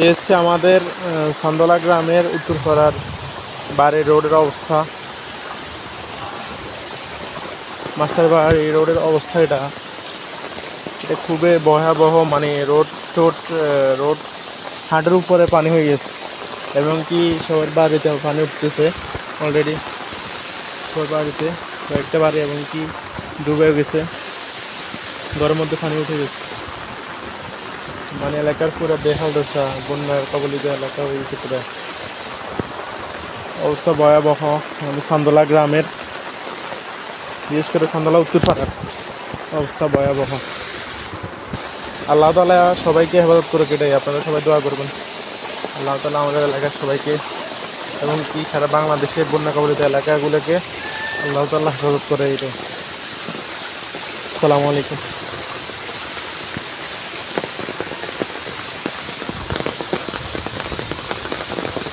এ হচ্ছে আমাদের সন্দলা গ্রামের উত্তরপাড়ার বাড়ির রোডের অবস্থা। মাস্টার বাড়ি রোডের অবস্থা এটা। এটা খুবই ভয়াবহ মানে রোড টোড রোড হাটের উপরে পানি হয়ে গেছে, এবং কি সবার বাড়িতে পানি উঠতেছে অলরেডি সবার বাড়িতে কয়েকটা বাড়ি, এবং কি ডুবে গেছে, ঘরের মধ্যে পানি উঠে গেছে। মানে এলাকার পুরো বেহাল দশা, বন্যার কবলিত এলাকা হয়ে পুরো। অবস্থা ভয়াবহ আমাদের সান্দলা গ্রামের, বিশেষ করে সান্দলা উত্তরপাড়ার অবস্থা ভয়াবহ। আল্লাহ তালা সবাইকে হেফাজত করে কেটাই আপনারা সবাই দোয়া করবেন। আল্লাহ তালা আমাদের এলাকার সবাইকে এবং কি সারা বাংলাদেশের বন্যা কবলিত এলাকাগুলোকে আল্লাহ তাল্লাহ হেফাজত করে এটাই। আসসালামু আলাইকুম।